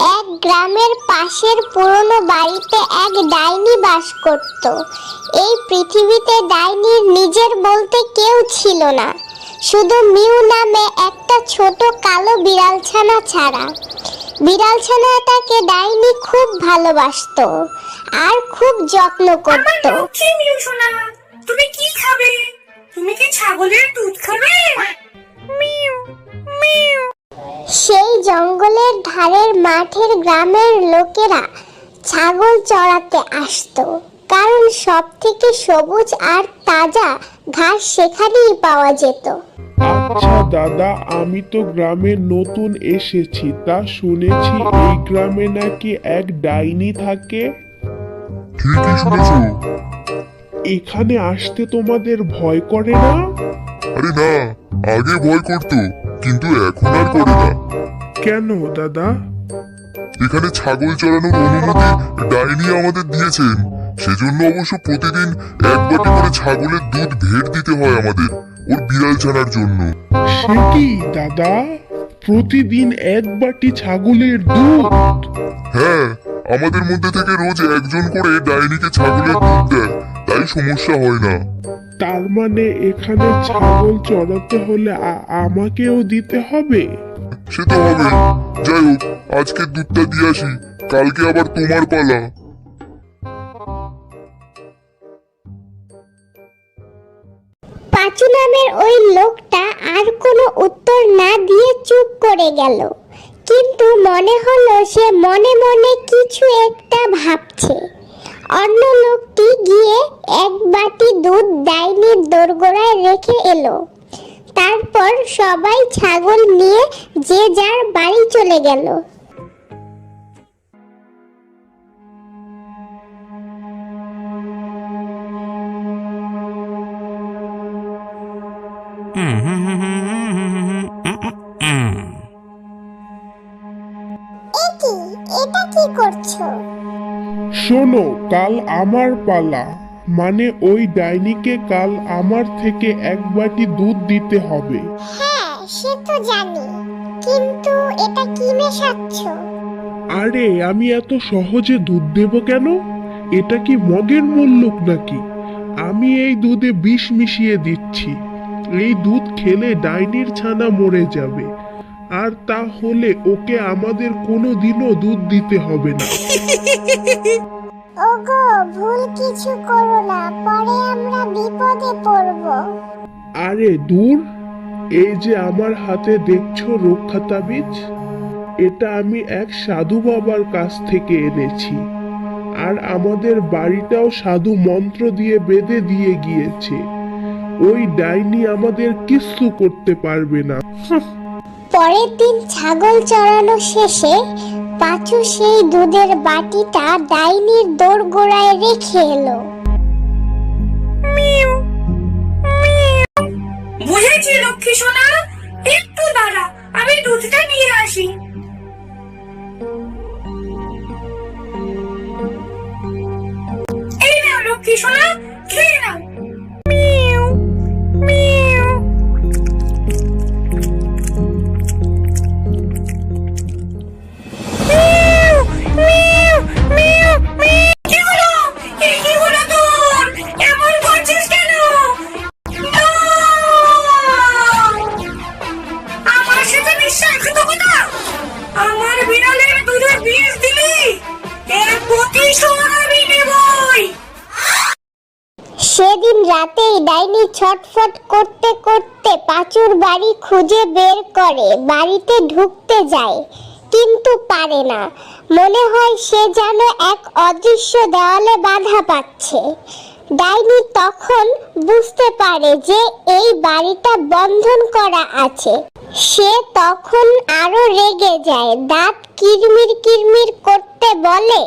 এক গ্রামের পাশের পুরনো বাড়িতে এক ডাইনি বাস করত। এই পৃথিবীতে ডাইনির নিজের বলতে কেউ ছিল না। শুধু মিউ নামে একটা ছোট কালো বিড়ালছানা ছাড়া। বিড়ালছানাটাকে ডাইনি খুব ভালোবাসতো আর খুব যত্ন করত। লক্ষ্মী মিউ সোনা। তুমি কি খাবে? তুমি কি ছাগলের দুধ খাবে? মিউ মিউ। সেই জঙ্গলের ধারের মাঠের গ্রামের লোকেরা ছাগল চড়াতে আসতো। কারণ সব থেকে সবুজ আর তাজা ঘাস সেখানেই পাওয়া যেত। আচ্ছা দাদা আমি তো গ্রামে নতুন এসেছি। তা শুনেছি এই গ্রামে নাকি এক ডাইনি থাকে। ঠিকই শুনেছ। এখানে আসতে তোমাদের ভয় করে না? আরে না আগে ভয় করতো। কিন্তু এখন আর করে না। কেন দাদা? এখানে ছাগল চড়ানোর অনুমতি ডাইনি আমাদের দিয়েছেন। সেজন্য অবশ্য প্রতিদিন এক বাটি করে ছাগলের দুধ ভেট দিতে হয় আমাদের ওর বিড়াল ছানার জন্য। সে কি দাদা? প্রতিদিন এক বাটি ছাগলের দুধ? হ্যাঁ আমাদের মধ্যে থেকে রোজ একজন করে ডাইনিকে ছাগলের দুধ দেয় তাই সমস্যা হয় না। তার মানে এখানে ছাগল চড়াতে হলে আমাকেও দিতে হবে? সে তো হবে যাই হোক আজকে দুধটা দিয়ে আসি কালকে আবার তোমার পালা। পাঁচু নামের ওই লোকটা আর কোনো উত্তর না দিয়ে চুপ করে গেল। কিন্তু মনে হলো সে মনে মনে কিছু একটা ভাবছে অন্য লোকটি গিয়ে এক বাটি দুধ ডাইনির দোরগোড়ায় রেখে এলো তারপর সবাই ছাগল নিয়ে যে যার বাড়ি চলে গেল এটা কি করছ? শোনো কাল আমার পালা। মানে ওই ডাইনিকে কাল আমার থেকে এক বাটি দুধ দিতে হবে। হ্যাঁ সে তো জানি। কিন্তু এটা কি মেশাচ্ছ? আরে আমি এত সহজে দুধ দেব কেন? এটা কি মগের মূল্যক নাকি? আমি এই দুধে বিষ মিশিয়ে দিচ্ছি। এই দুধ খেলে ডাইনির ছানা মরে যাবে। আর তা হলে ওকে আমাদের কোনো দিনও দুধ দিতে হবে না। ওগো ভুল কিছু করো না পরে আমরা বিপদে পড়ব। আরে দূর এই যে আমার হাতে দেখছ রক্ষা তাবিজ এটা আমি এক সাধু বাবার কাছ থেকে এনেছি আর আমাদের বাড়িটাও সাধু মন্ত্র দিয়ে বেঁধে দিয়ে গিয়েছে ওই ডাইনি আমাদের কিচ্ছু করতে পারবে না। পরের দিন ছাগল চড়ানো শেষে পাঁচু সেই দুধের বাটিটা ডাইনির দোর গোড়ায় রেখে এলো। বুঝেছি লক্ষ্মী সোনা, একটু দাঁড়া, আমি দুধটা নিয়ে আসি। এই নাও লক্ষ্মী সোনা, খেয়ে নাও। রাতেই ডাইনি ছটফট করতে করতে পাঁচুর বাড়ি খুঁজে বের করে, বাড়িতে ঢুকতে যায়, কিন্তু পারে না। মনে হয় সে যেন এক অদৃশ্য দেওয়ালে বাধা পাচ্ছে। ডাইনি তখন বুঝতে পারে যে এই বাড়িটা বন্ধন করা আছে। সে তখন আরও রেগে যায়, দাঁত কিরমির কিরমির করতে বলে।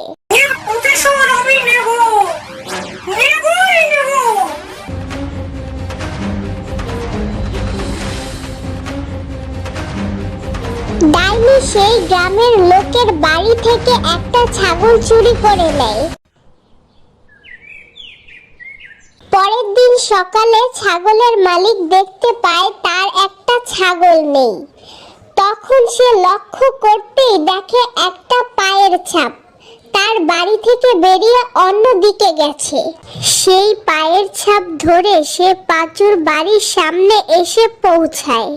ডাইনি সেই গ্রামের লোকের বাড়ি থেকে একটা ছাগল চুরি করে নেয়। পরের দিন সকালে ছাগলের মালিক দেখতে পায় তার একটা ছাগল নেই। তখন সে লক্ষ্য করতেই দেখে একটা পায়ের ছাপ। তার বাড়ি থেকে বেরিয়ে অন্য দিকে গেছে। সেই পায়ের ছাপ ধরে সে পাঁচুর বাড়ির সামনে এসে পৌঁছায়।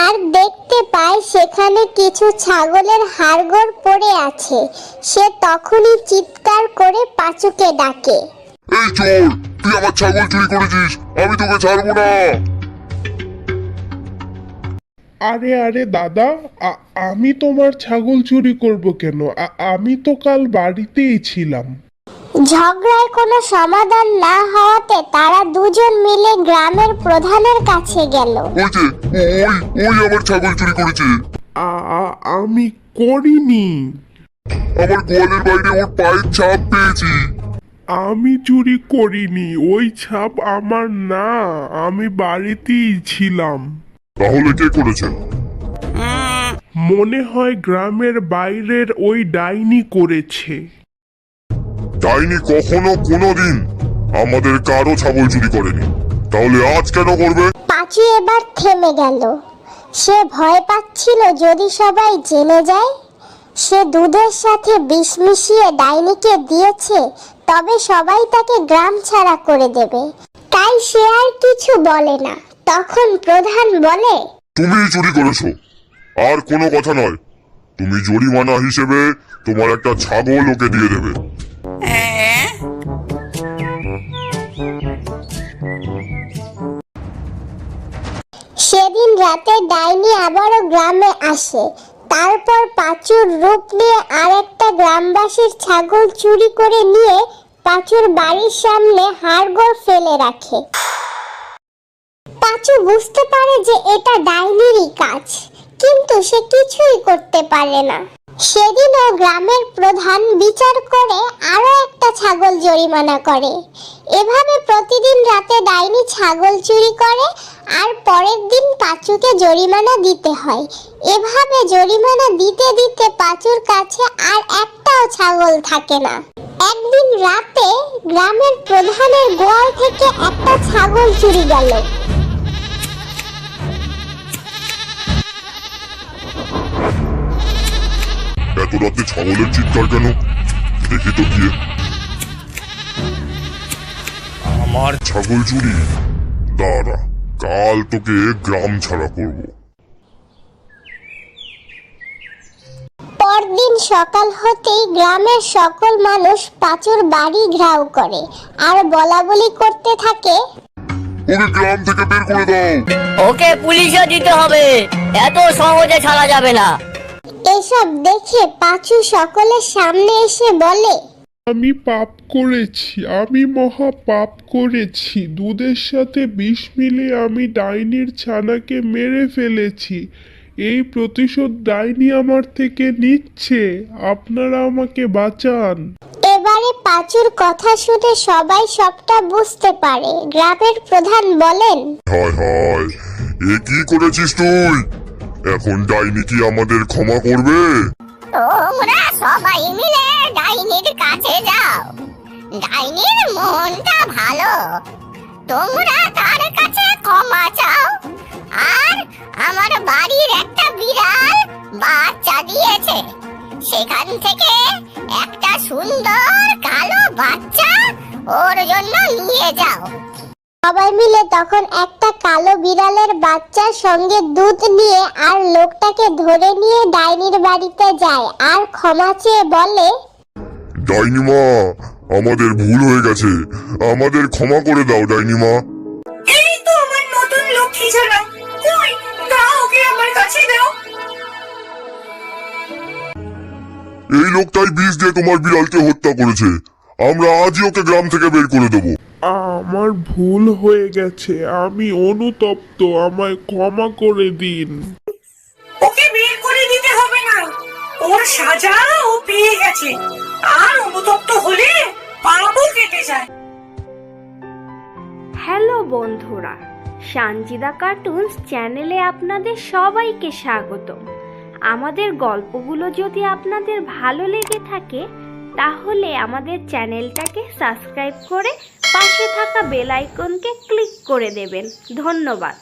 আর দেখতে পায় সেখানে কিছু ছাগলের হাড়গোড় পড়ে আছে। সে তখনই চিৎকার করে পাঁচুকে ডাকে। এই চোর তুই আমার ছাগল চুরি করেছিস আমি তোকে ছাড়বো না। আরে আরে দাদা আমি তোমার ছাগল চুরি করব কেন? আমি তো কাল বাড়িতেই ছিলাম। ঝগড়ায় কোনো সমাধান না হওয়াতে তারা দুজন মিলে গ্রামের প্রধানের কাছে গেল। ওই যে ওই ওই আমার ছাগল চুরি করেছে। আ- আ- আমি করিনি। আমার গোয়ালের বাইরে ওর পায়ের ছাপ পেয়েছি। আমি চুরি করিনি ওই ছাপ আমার না আমি বাড়িতেই ছিলাম। তাহলে কে করেছে? মনে হয় গ্রামের বাইরের ওই ডাইনি করেছে। ডাইনি কখনো কোনোদিন। আমাদের কারও ছাগল চুরি করেনি। তাহলে আজ কেন করবে? পাঁচু এবার থেমে গেল। সে ভয় পাচ্ছিল যদি সবাই জেনে যায়। সে দুধের সাথে বিষ মিশিয়ে ডাইনিকে দিয়েছে তবে সবাই তাকে গ্রাম ছাড়া করে দেবে। তাই সে আর কিছু বলে না। তখন প্রধান বলে তুমি চুরি করেছ। আর কোনো কথা নয়। তুমি জরিমানা হিসেবে তোমার একটা ছাগল ওকে দিয়ে দেবে। রাতে ডাইনি আবারও গ্রামে আসে। তারপর পাঁচুর রূপ নিয়ে আরেকটা গ্রামবাসীর ছাগল চুরি করে নিয়ে পাঁচুর বাড়ির সামনে হাড়গোড় ফেলে রাখে। পাঁচু বুঝতে পারে যে এটা ডাইনিরই কাজ, কিন্তু সে কিছুই করতে পারে না। সেদিনও গ্রামের প্রধান বিচার করে আরও একটা ছাগল জরিমানা করে। এভাবে প্রতিদিন রাতে ডাইনি ছাগল চুরি করে আর পরের দিন পাঁচুকে জরিমানা দিতে হয়। এভাবে জরিমানা দিতে দিতে পাঁচুর কাছে আর একটাও ছাগল থাকে না। একদিন রাতে গ্রামের প্রধানের গোয়াল থেকে একটা ছাগল চুরি গেল। এত রাতে ছাগলের চিৎকার কেন? দেখি তো গিয়ে। আমার ছাগল চুরি? দাঁড়া। কাল তোকে গ্রাম ছাড়া করব। পরদিন সকাল হতেই গ্রামের সকল মানুষ পাঁচুর বাড়ি ঘেরাও করে আর বলা বলি করতে থাকে। ওকে গ্রাম থেকে বের করে দাও। ওকে পুলিশে দিতে হবে। এত সহজে ছাড়া যাবে না। এসব দেখে পাঁচু সকলের সামনে এসে বলে আমি পাপ করেছি আমি মহা পাপ করেছি। দুধের সাথে বিষ মিলিয়ে আমি ডাইনির ছানাকে মেরে ফেলেছি। এই প্রতিশোধ ডাইনি আমার থেকে নিচ্ছে আপনারা আমাকে বাঁচান। এবারে পাঁচুর কথা শুনে সবাই সবটা বুঝতে পারে গ্রামের প্রধান বলেন। হায় হায় এ কি করেছিস তুই? এখন ডাইনি কি আমাদের ক্ষমা করবে? সবাই মিলে ডাইনির কাছে যাও। ডাইনির মনটা ভালো। তোমরা তার কাছে ক্ষমা চাও। আর আমার বাড়ির একটা বিড়াল বাচ্চা দিয়েছে। সেখান থেকে একটা সুন্দর কালো বাচ্চা ওর জন্য নিয়ে যাও। সবাই মিলে তখন একটা কালো বিড়ালের বাচ্চার সঙ্গে দুধ নিয়ে আর লোকটাকে ধরে নিয়ে ডাইনির বাড়িতে যায় আর ক্ষমা চেয়ে বলে ডাইনি মা আমাদের ভুল হয়ে গেছে। আমাদের ক্ষমা করে দাও ডাইনি মা এই তো আমার নতুন লক্ষ্মী ছাড়া কই? দাও ওকে আমার কাছে দাও। এই লোকটাই বিষ দিয়ে তোমার বিড়ালকে হত্যা করেছে। আমরা আজই ওকে গ্রাম থেকে বের করে দেবো। আমার ভুল হয়ে গেছে আমি অনুতপ্ত আমায় ক্ষমা করে দিন। ওকে বের করে দিতে হবে না। ওর সাজা ও পেয়ে গেছে। আর অনুতপ্ত হলে কেটে যায়। হ্যালো বন্ধুরা সানজিদা কার্টুনস চ্যানেলে আপনাদের সবাইকে স্বাগত। আমাদের গল্পগুলো যদি আপনাদের ভালো লেগে থাকে তাহলে আমাদের চ্যানেলটাকে সাবস্ক্রাইব করে পাশে থাকা বেল আইকনকে ক্লিক করে দেবেন। ধন্যবাদ।